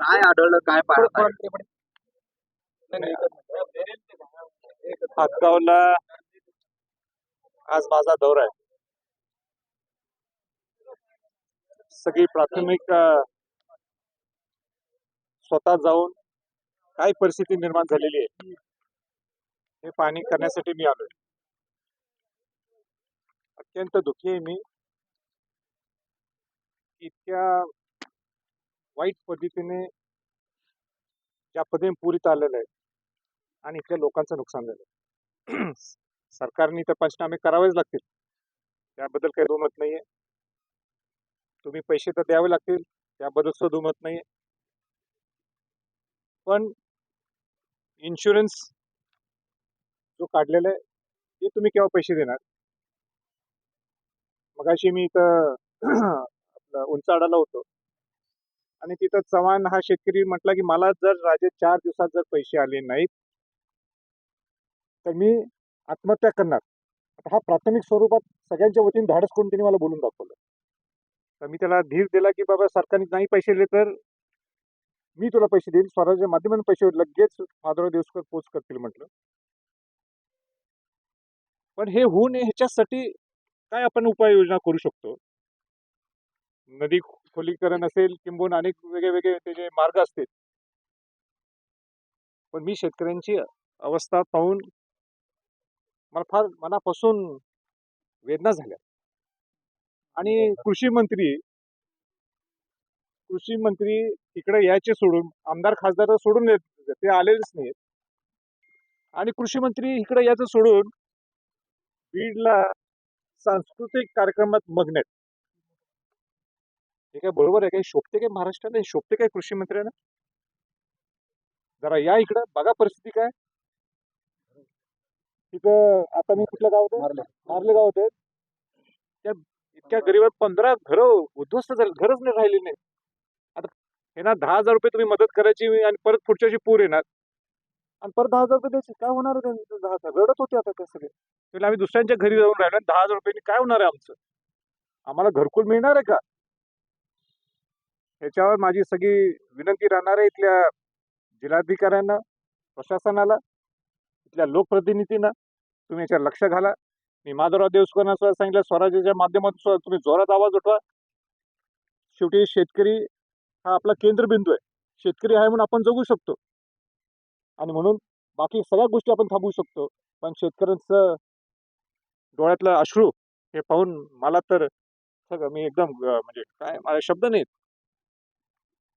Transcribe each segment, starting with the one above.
काय आढळलं काय पाहत हातगावला आज माझा दौरा आहे. सगळी प्राथमिक स्वतः जाऊन काय परिस्थिती निर्माण झालेली आहे हे पाहणी करण्यासाठी मी आलोय. अत्यंत दुःखी आहे मी. इतक्या वाईट पद्धतीने ज्या पद्धतीने पुरीत आलेलं आहे आणि इथल्या लोकांचं नुकसान झालं सरकारने तर पंचनामे करावेच लागतील. त्याबद्दल काही दुमत नाहीये. तुम्ही पैसे तर द्यावे लागतील त्याबद्दल सुद्धा दुमत नाहीये. पण इन्शुरन्स जो काढलेला आहे ते तुम्ही केव्हा पैसे देणार? मगाशी मी इथं आपलं उंचाडाला होतो. आणि तिथं चव्हाण हा शेतकरी म्हटला की मला जर राजे चार दिवसात जर पैसे आले नाहीत तर मी आत्महत्या करणार. हा प्राथमिक स्वरूपात सगळ्यांच्या वतीने धाडस करून त्यांनी मला बोलून दाखवलं. तर मी त्याला धीर दिला की बाबा सरकारने नाही पैसे दिले तर मी तुला पैसे देईल स्वराज्य माध्यमातून पैसे लगेच फादर दिवसकर पोच करतील म्हटलं. पण हे होऊ नये ह्याच्यासाठी काय आपण उपाययोजना करू शकतो? नदी खोलीकरण असेल किंबहुना अनेक वेगळे वेगळे त्याचे मार्ग असतील. पण मी शेतकऱ्यांची अवस्था पाहून मला फार मनापासून वेदना झाल्या. आणि कृषी मंत्री कृषी मंत्री तिकडे यायचे सोडून आमदार खासदार सोडून येत ते आलेलेच नाहीत. आणि कृषी मंत्री इकडे यायचं सोडून बीडला सांस्कृतिक कार्यक्रमात मग्न आहेत. हे काय बरोबर आहे? काही शोभते काय महाराष्ट्राला हे शोभते काय कृषी मंत्र्यांना? जरा या इकडं बघा परिस्थिती काय. तिथं आता मी कुठल्या गावात आहे? मारले. गावात आहे त्या इतक्या गरीबात पंधरा घरं उद्ध्वस्त झाले. घरच नाही राहिली नाही. आता हे ना दहा हजार रुपये तुम्ही मदत करायची आणि परत पुढच्या वर्षी पूर येणार. आणि परत दहा हजार रुपये द्यायचे. काय होणार दहा हजार. रडत होते आता ते सगळे. म्हणजे आम्ही दुसऱ्यांच्या घरी जाऊन राहिलो आणि दहा हजार रुपयांनी काय होणार आहे आमचं? आम्हाला घरकुल मिळणार आहे का? ह्याच्यावर माझी सगळी विनंती राहणार आहे इथल्या जिल्हाधिकाऱ्यांना प्रशासनाला इथल्या लोकप्रतिनिधींना. तुम्ही याच्यावर लक्ष घाला. मी माधवराव देवस्करांना सुद्धा सांगितलं स्वराज्याच्या माध्यमातून सुद्धा तुम्ही जोरात आवाज उठवा. शेवटी शेतकरी हा आपला केंद्रबिंदू आहे. शेतकरी आहे म्हणून आपण जगू शकतो. आणि म्हणून बाकी सगळ्या गोष्टी आपण थांबवू शकतो. पण शेतकऱ्यांचं डोळ्यातलं अश्रू हे पाहून मला तर सगळं मी एकदम म्हणजे काय माझे शब्द नाहीत.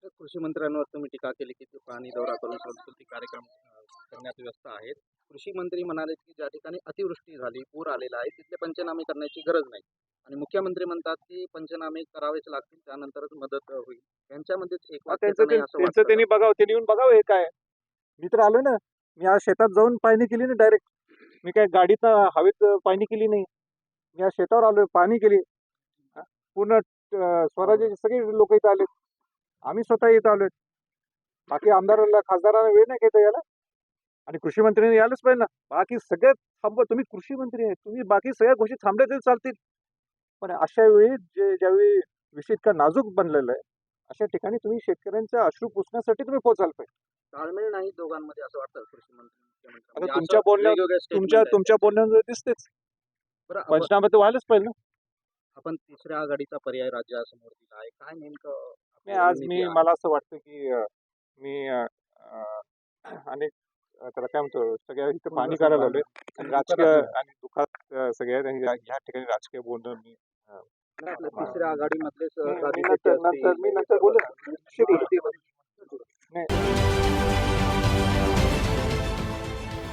कृषी मंत्र्यांवर तुम्ही टीका केली की ते पाणी दौरा करून सांस्कृतिक कार्यक्रम अ, करण्यात व्यस्त आहेत. कृषी मंत्री म्हणाले की ज्या ठिकाणी अतिवृष्टी झाली पूर आलेला आहे तिथले पंचनामे करण्याची गरज नाही. आणि मुख्यमंत्री म्हणतात की पंचनामे करावेच लागतील त्यानंतरच मदत अ, होईल. यांच्यामध्येच एक त्यांचं वाक्यता नाही ते- असं त्यांचं वाटतं त्यांनी बघावं त्यांनी येऊन बघावं हे काय. मी तर आलोय ना. मी आज शेतात जाऊन पाहणी केली ना डायरेक्ट मी काय गाडीत हवेत पाहणी केली नाही. मी आज शेतावर आलोय पाहणी केली. हा, पूर्ण अं, स्वराज्याचे सगळे लोक इथं आलेत. आम्ही स्वतः इथं आलोय. बाकी आमदाराला खासदाराला वेळ नाही घेता यायला. आणि कृषी मंत्र्यांनी यायलाच पाहिजे ना. बाकी सगळ्यात थांबवा तुम्ही कृषी मंत्री आहे. तुम्ही बाकी सगळ्या गोष्टी थांबल्या तरी चालतील. पण अशा वेळी जे ज्यावेळी विषय इतका नाजूक बनलेला आहे अशा ठिकाणी तुम्ही शेतकऱ्यांचा अश्रू पुसण्यासाठी तुम्ही पोहोचाल पाहिजे. ताळमेळ नाही दोघांमध्ये असं वाटतं कृषी मंत्री म्हणजे तुमच्या statement तुमच्या. तुमच्या बोलण्यामध्ये दिसतेच. पंचनामे तर व्हायलाच पाहिजे ना. आपण तिसऱ्या आघाडीचा पर्याय राज्यासमोर दिला आहे. काय नेमकं नाही आज मी? मला असं वाटतं की अं, मी अं, अं, अनेक अं, त्याला काय म्हणतो सगळ्या इथं पाणी करायला आलोय आणि राजकीय आणि दुःखात अं, सगळ्या आणि या या ठिकाणी राजकीय बोलणं मी नाही, आपल्या तिसऱ्या आघाडीमधले मी- सहकारी मी नंतर नंतर मी नंतर बोलेन